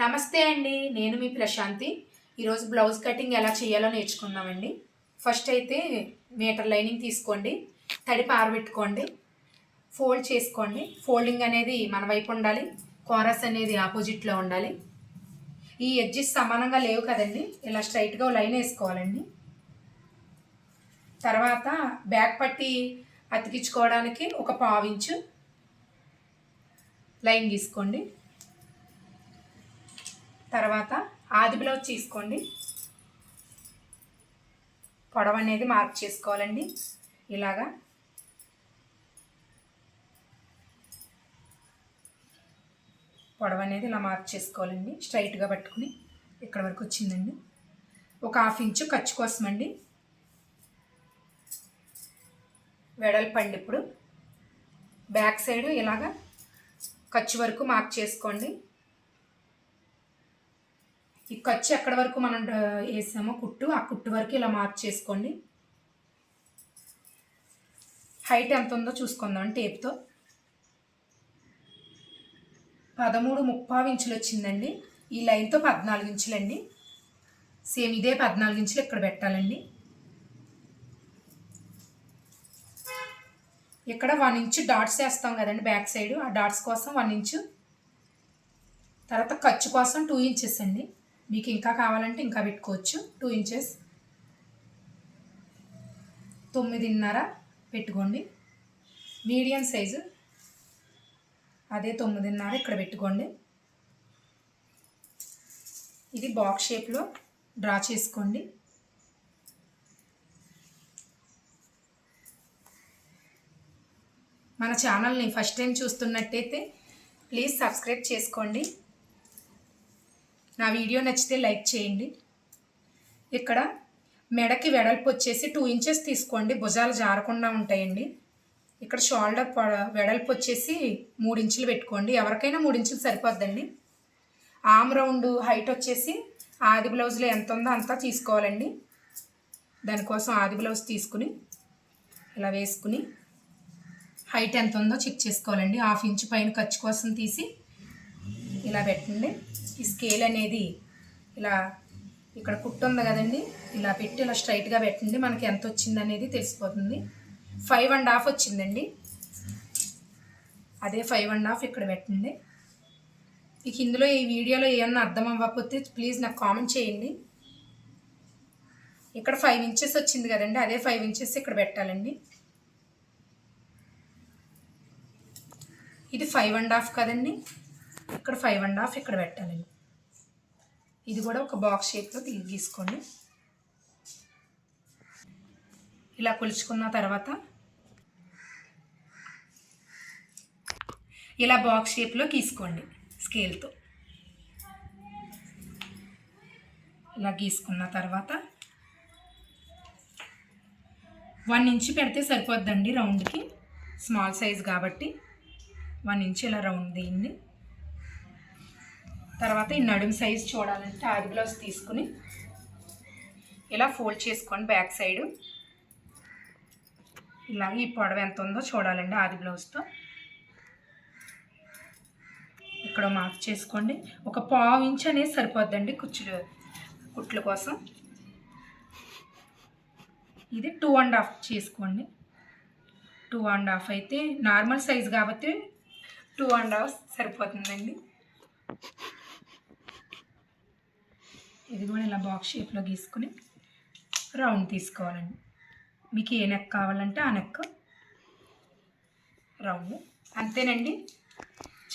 నమస్తే అండి నేను మీ ప్రశాంతి. ఈరోజు బ్లౌజ్ కటింగ్ ఎలా చేయాలో నేర్చుకుందామండి. ఫస్ట్ అయితే మీటర్ లైనింగ్ తీసుకోండి తడి పారబెట్టుకోండి ఫోల్డ్ చేసుకోండి. ఫోల్డింగ్ అనేది మన వైపు ఉండాలి కోరస్ అనేది ఆపోజిట్లో ఉండాలి. ఈ ఎడ్జెస్ సమానంగా లేవు కదండి ఇలా స్ట్రైట్గా లైన్ వేసుకోవాలండి. తర్వాత బ్యాక్ పట్టి అతికించుకోవడానికి ఒక పావించు లైన్ తీసుకోండి తర్వాత ఆది బ్లౌజ్ తీసుకోండి. పొడవు అనేది మార్క్ చేసుకోవాలండి. ఇలాగా. పొడవు అనేది ఇలా మార్క్ చేసుకోవాలండి. స్ట్రైట్గా పట్టుకుని ఇక్కడ వరకు వచ్చిందండి. ఒక హాఫ్ ఇంచు ఖర్చు కోసం అండి. వెడల్పండి ఇప్పుడు. బ్యాక్ సైడ్ ఇలాగా ఖర్చు వరకు మార్క్ చేసుకోండి. ఈ ఖర్చు ఎక్కడి వరకు మనం వేసామో కుట్టు ఆ కుట్టు వరకు ఇలా మార్క్ చేసుకోండి. హైట్ ఎంత ఉందో చూసుకుందాం టేప్తో పదమూడు ముప్పావు ఇంచులు వచ్చిందండి. ఈ లైన్తో పద్నాలుగు ఇంచులండి. సేమ్ ఇదే పద్నాలుగు ఇంచులు ఇక్కడ పెట్టాలండి. ఇక్కడ వన్ ఇంచు డాట్స్ వేస్తాం కదండి బ్యాక్ సైడ్ ఆ డాట్స్ కోసం వన్ ఇంచు. తర్వాత ఖర్చు కోసం టూ ఇంచెస్ అండి. మీకు ఇంకా కావాలంటే ఇంకా పెట్టుకోవచ్చు. టూ ఇంచెస్ తొమ్మిదిన్నర పెట్టుకోండి. Medium size. అదే తొమ్మిదిన్నర ఇక్కడ పెట్టుకోండి. ఇది బాక్స్ షేప్లో డ్రా చేసుకోండి. మన ఛానల్ని ఫస్ట్ టైం చూస్తున్నట్టయితే ప్లీజ్ సబ్స్క్రైబ్ చేసుకోండి. నా వీడియో నచ్చితే లైక్ చేయండి. ఇక్కడ మెడకి వెడల్పు వచ్చేసి టూ ఇంచెస్ తీసుకోండి. భుజాలు జారకుండా ఉంటాయండి. ఇక్కడ షోల్డర్ వెడల్పు వచ్చేసి మూడు ఇంచులు పెట్టుకోండి. ఎవరికైనా మూడు ఇంచులు సరిపోద్దండి. ఆమ్ రౌండ్ హైట్ వచ్చేసి ఆది బ్లౌజ్లో ఎంత ఉందో అంతా తీసుకోవాలండి. దానికోసం ఆది బ్లౌజ్ తీసుకుని ఇలా వేసుకుని హైట్ ఎంత ఉందో చెక్ చేసుకోవాలండి. హాఫ్ ఇంచ్ పైన ఖర్చు కోసం తీసి ఇలా పెట్టండి. ఈ స్కేల్ అనేది ఇలా ఇక్కడ కుట్టు ఉంది కదండి. ఇలా పెట్టి ఇలా స్ట్రైట్గా పెట్టండి. మనకి ఎంత వచ్చింది అనేది తెలిసిపోతుంది. ఫైవ్ అండ్ హాఫ్ వచ్చిందండి. అదే ఫైవ్ అండ్ హాఫ్ ఇక్కడ పెట్టండి. మీకు ఇందులో ఈ వీడియోలో ఏమన్నా అర్థం అవ్వకపోతే ప్లీజ్ నాకు కామెంట్ చేయండి. ఇక్కడ ఫైవ్ ఇంచెస్ వచ్చింది కదండి. అదే ఫైవ్ ఇంచెస్ ఇక్కడ పెట్టాలండి. ఇది ఫైవ్ అండ్ హాఫ్ కదండి. ఇక్కడ ఫైవ్ అండ్ హాఫ్ ఇక్కడ పెట్టాలండి ఇది కూడా ఒక బాక్స్ షేప్లో తీ- తీసుకోండి. ఇలా కొలుచుకున్న తర్వాత ఇలా బాక్స్ షేప్లో గీసుకోండి స్కేల్తో ఇలా గీసుకున్న తర్వాత వన్ ఇంచ్ పెడితే సరిపోద్దండి రౌండ్కి స్మాల్ సైజ్ కాబట్టి వన్ ఇంచ్ ఇలా రౌండ్ దీన్ని. తర్వాత ఈ నడుము సైజ్ చూడాలంటే ఆది బ్లౌజ్ తీసుకుని ఇలా ఫోల్డ్ చేసుకోండి బ్యాక్ సైడ్ ఇలాగే ఈ పొడవ ఎంత ఉందో చూడాలండి ఆది బ్లౌజ్తో ఇక్కడ మార్క్ చేసుకోండి. ఒక పావు ఇంచ్ అనేది సరిపోద్దండి కుచ్చులు కుట్ల కోసం. ఇది టూ అండ్ హాఫ్ చేసుకోండి. టూ అండ్ హాఫ్ అయితే నార్మల్ సైజ్ కాబట్టి టూ అండ్ హాఫ్ సరిపోతుందండి. ఇది కూడా ఇలా బాక్స్ షేప్లో గీసుకుని రౌండ్ తీసుకోవాలండి. మీకు ఏ నెక్ కావాలంటే ఆ నెక్ రౌండ్ అంతేనండి.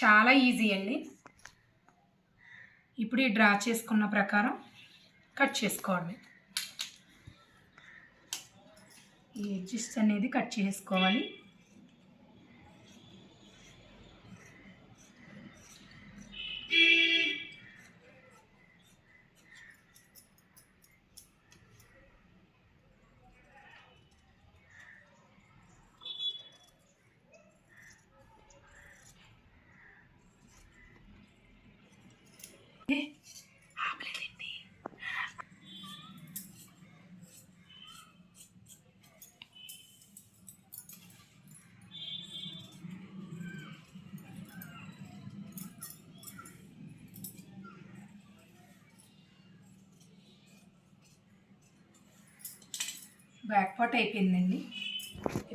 చాలా ఈజీ అండి. ఇప్పుడు ఈ డ్రా చేసుకున్న ప్రకారం కట్ చేసుకోవడమే ఈ ఎడ్జెస్ అనేది కట్ చేసుకోవాలి. ఏ, బ్యాక్ పార్ట్ అయిపోయిందండి.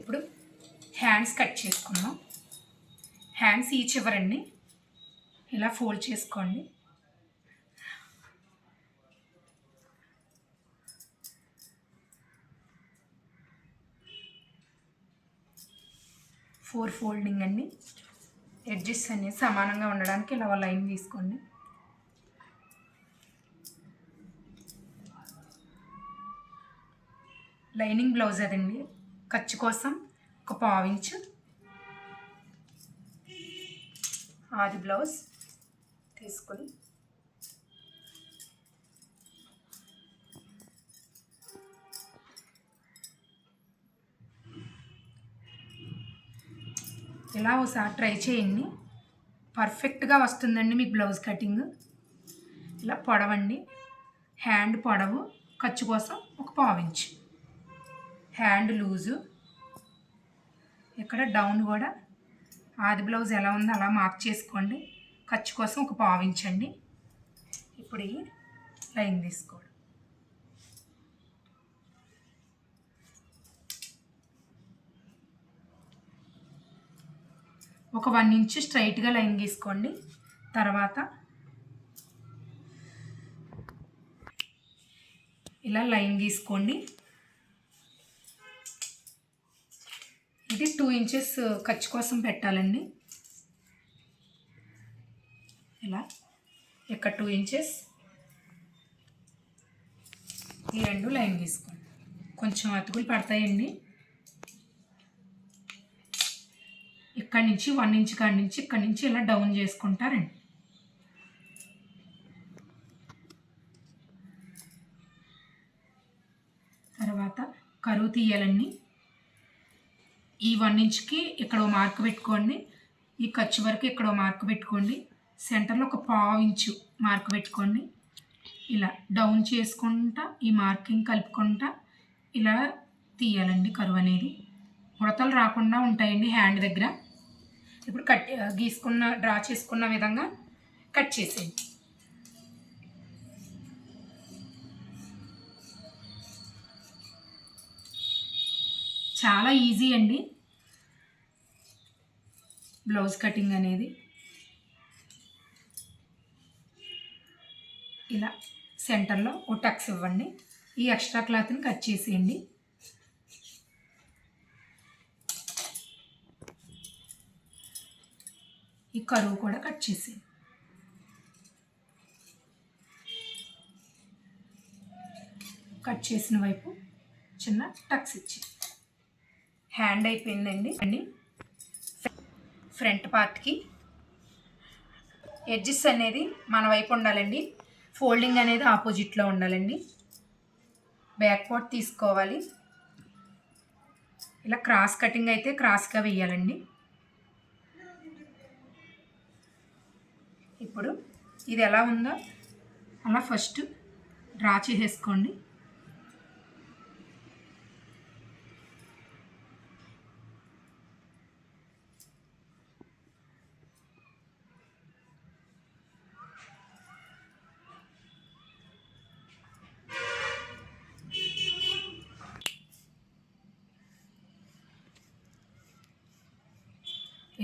ఇప్పుడు హ్యాండ్స్ కట్ చేసుకుందాం. హ్యాండ్స్ ఈ చివరండి ఇలా ఫోల్డ్ చేసుకోండి. ఫోర్ ఫోల్డింగ్ అండి. ఎడ్జెస్ అన్నీ సమానంగా ఉండడానికి ఇలా లైన్ తీసుకోండి. లైనింగ్ బ్లౌజ్ అదండి. ఖర్చు కోసం ఒక పావించు ఆది బ్లౌజ్ తీసుకుని. ఇలా ఒకసారి ట్రై చేయండి. పర్ఫెక్ట్గా వస్తుందండి మీకు బ్లౌజ్ కటింగ్. ఇలా పొడవండి. హ్యాండ్ పొడవు ఖర్చు కోసం ఒక పావించు హ్యాండ్ లూజు. ఇక్కడ డౌన్ కూడా. ఆది బ్లౌజ్ ఎలా ఉందో అలా మార్క్ చేసుకోండి. ఖర్చు కోసం ఒక పావించండి ఇప్పుడు ఈ లైన్ తీసుకోండి. ఒక వన్ ఇంచ్ స్ట్రైట్గా లైన్ గీసుకోండి. తర్వాత ఇలా లైన్ గీసుకోండి. ఇంచెస్ ఖర్చు కోసం పెట్టాలండి ఇలా ఇక్కడ టూ ఇంచెస్ ఈ రెండు లైన్ తీసుకోండి. కొంచెం అతుకులు పడతాయండి. ఇక్కడి నుంచి వన్ ఇంచ్ కాడి నుంచి ఇక్కడి నుంచి ఇలా డౌన్ చేసుకుంటారండి తర్వాత కరువు తీయాలండి. ఈ వన్ ఇంచ్కి ఇక్కడ ఓ మార్క్ పెట్టుకోండి. ఈ ఖర్చు వరకు ఇక్కడ మార్క్ పెట్టుకోండి. సెంటర్లో ఒక పావు ఇంచు మార్క్ పెట్టుకోండి. ఇలా డౌన్ చేసుకుంటా ఈ మార్కింగ్ కలుపుకుంటా ఇలా తీయాలండి కరువు అనేది. ముడతలు రాకుండా ఉంటాయండి హ్యాండ్ దగ్గర. ఇప్పుడు కట్ గీసుకున్న డ్రా చేసుకున్న విధంగా కట్ చేసేయండి. చాలా ఈజీ అండి. బ్లౌజ్ కటింగ్ అనేది. ఇలా సెంటర్లో ఓ టక్స్ ఇవ్వండి. ఈ ఎక్స్ట్రా క్లాత్ని కట్ చేసేయండి. ఈ కరువు కూడా కట్ చేసేయండి. కట్ చేసిన వైపు చిన్న టక్స్ ఇచ్చి హ్యాండ్ అయిపోయిందండి. అండి. ఫ్రంట్ పార్ట్కి. ఎడ్జెస్ అనేది మన వైపు ఉండాలండి. ఫోల్డింగ్ అనేది ఆపోజిట్లో ఉండాలండి. బ్యాక్ పార్ట్ తీసుకోవాలి. ఇలా క్రాస్ కటింగ్ అయితే క్రాస్గా వేయాలండి. ఇప్పుడు ఇది ఎలా ఉందో అలా ఫస్ట్ డ్రా చేసేసుకోండి.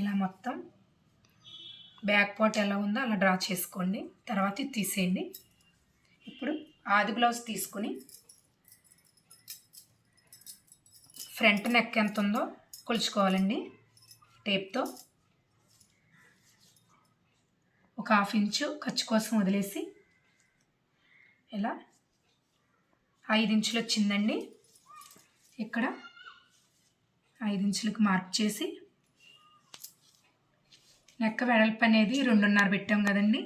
ఇలా మొత్తం బ్యాక్ పార్ట్ ఎలా ఉందో అలా డ్రా చేసుకోండి. తర్వాత ఇది తీసేయండి. ఇప్పుడు ఆది బ్లౌజ్ తీసుకుని ఫ్రంట్ నెక్ ఎంత ఉందో కొలుచుకోవాలండి. టేప్తో ఒక హాఫ్ ఇంచు ఖర్చు కోసం వదిలేసి ఇలా ఐదు ఇంచులు వచ్చిందండి. ఇక్కడ ఐదు ఇంచులకు మార్క్ చేసి నెక్క వెడల్పు అనేది రెండున్నర పెట్టాం కదండి.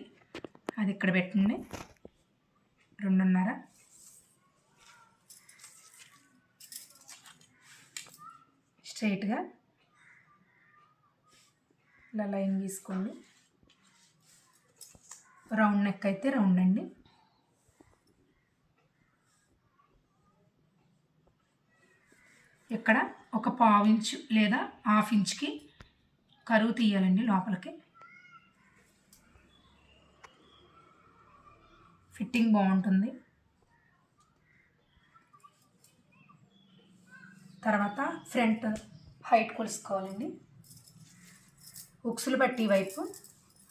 అది ఇక్కడ పెట్టండి. రెండున్నర. స్ట్రైట్గా ఇలా లైన్ తీసుకోండి రౌండ్ నెక్ అయితే రౌండ్ అండి. ఇక్కడ ఒక పావు ఇంచు లేదా హాఫ్ ఇంచ్కి కరువు తీయాలండి లోపలికి. ఫిట్టింగ్ బాగుంటుంది. తర్వాత ఫ్రంట్ హైట్ కొలుసుకోవాలండి. ఉక్సులు బట్టి వైపు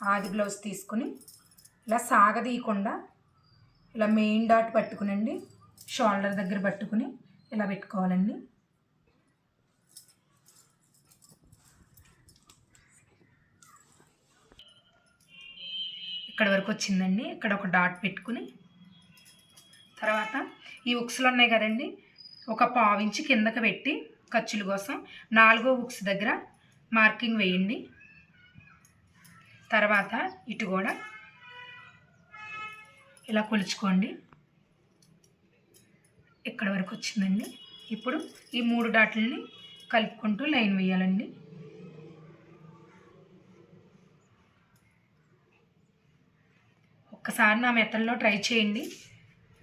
ఆది బ్లౌజ్ తీసుకుని ఇలా సాగదీయకుండా ఇలా మెయిన్ డాట్ పట్టుకునండి. షోల్డర్ దగ్గర పట్టుకుని ఇలా పెట్టుకోవాలండి. ఇక్కడ వరకు వచ్చిందండి. ఇక్కడ ఒక డాట్ పెట్టుకుని తర్వాత ఈ ఉక్సులు ఉన్నాయి కదండి. ఒక పావించి కిందకి పెట్టి ఖర్చుల కోసం నాలుగో ఉక్స్ దగ్గర మార్కింగ్ వేయండి. తర్వాత ఇటు కూడా ఇలా కొలుచుకోండి. ఇక్కడ వరకు వచ్చిందండి? ఇప్పుడు ఈ మూడు డాట్లని కలుపుకుంటూ లైన్ వేయాలండి. ఒక్కసారి నా మెథడ్లో ట్రై చేయండి.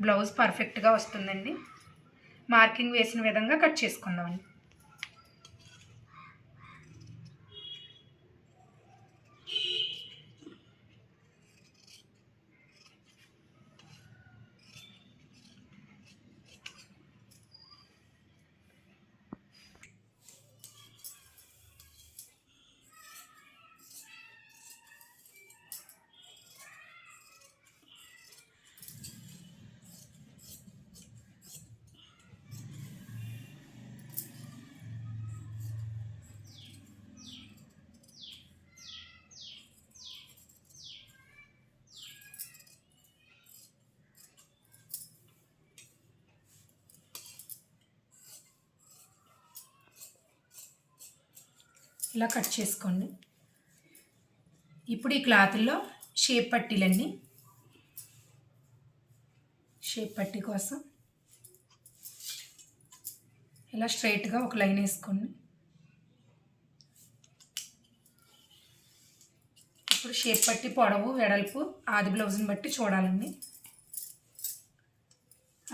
బ్లౌజ్ పర్ఫెక్ట్గా వస్తుందండి. మార్కింగ్ వేసిన విధంగా కట్ చేసుకుందామండి. ఇలా కట్ చేసుకోండి. ఇప్పుడు ఈ క్లాత్లో షేప్ పట్టీలండి. షేప్ పట్టీ కోసం ఇలా స్ట్రైట్గా ఒక లైన్ వేసుకోండి. ఇప్పుడు షేప్ పట్టి పొడవు వెడల్పు ఆది బ్లౌజ్ని బట్టి చూడాలండి.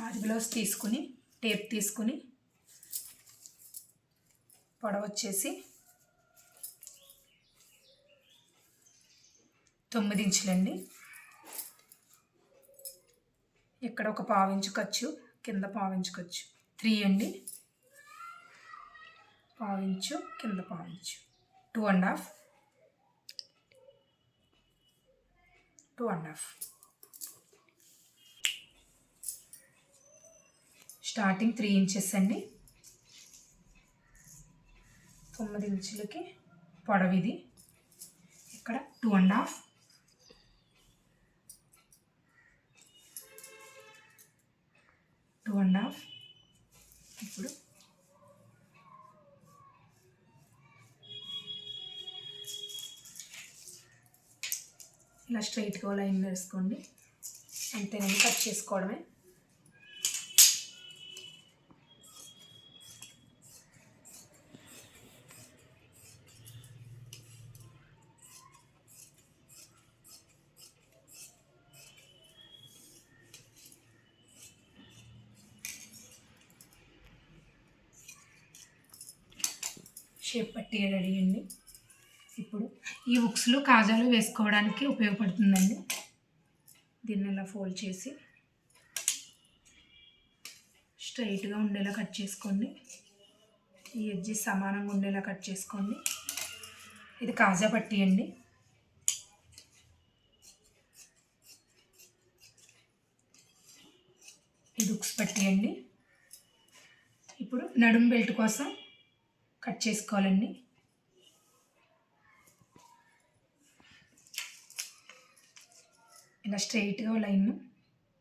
ఆది బ్లౌజ్ తీసుకుని టేప్ తీసుకుని పొడవ వచ్చేసి తొమ్మిది ఇంచులండి. ఇక్కడ ఒక పావించు ఖర్చు కింద పావించు ఖర్చు. త్రీ అండి. పావించు కింద పావించు two and half. Two and half. Starting three inches అండి. తొమ్మిది ఇంచులకి పొడవిది. ఇక్కడ two and half. Two and half. ఇప్పుడు ఇలా స్ట్రైట్గా లైన్ వేసుకోండి. అంతేనండి కట్ చేసుకోవడమే. షేప్ రెడీ అండి. ఇప్పుడు ఈ బుక్స్లో కాజాలు వేసుకోవడానికి ఉపయోగపడుతుందండి. దీన్ని ఇలా ఫోల్డ్ చేసి స్ట్రైట్గా ఉండేలా కట్ చేసుకోండి. ఈ ఎడ్జెస్ సమానంగా ఉండేలా కట్ చేసుకోండి. ఇది కాజా పట్టి అండి. ఇది ఉక్స్ పట్టి అండి. ఇప్పుడు నడుము బెల్ట్ కోసం కట్ చేసుకోవాలండి. ఇలా స్ట్రైట్గా లైన్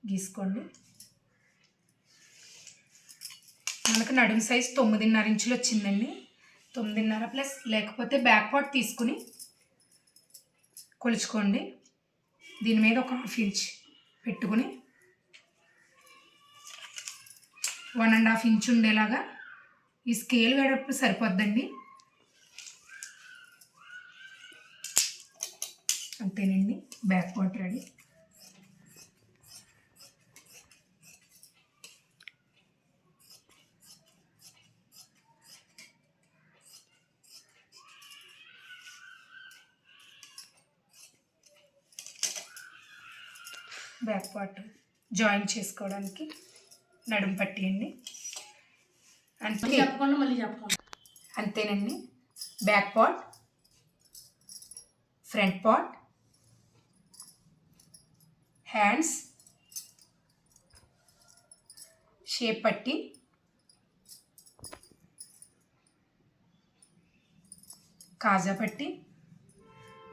గీసుకోండి. మనకు నడుము సైజ్ తొమ్మిదిన్నర ఇంచులు వచ్చిందండి. తొమ్మిదిన్నర ప్లస్ లేకపోతే బ్యాక్ పార్ట్ తీసుకుని కొలుచుకోండి. దీని మీద ఒక హాఫ్ ఇంచ్ పెట్టుకుని వన్ అండ్ హాఫ్ ఇంచ్ ఉండేలాగా ఈ స్కేల్ వేడప్పుడు సరిపోద్దండి. అంతేనండి back part ready back part join చేసుకోవడానికి నడుము పట్టియండి. అంతే. చెప్పకుండా మళ్ళీ చెప్పకుండా అంతేనండి. Back part front part hands shape పట్టి కాజా పట్టి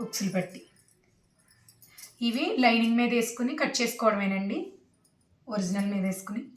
ఉక్సులు పట్టి. ఇవి లైనింగ్ మీద వేసుకుని కట్ చేసుకోవడమేనండి. ఒరిజినల్ మీద వేసుకుని.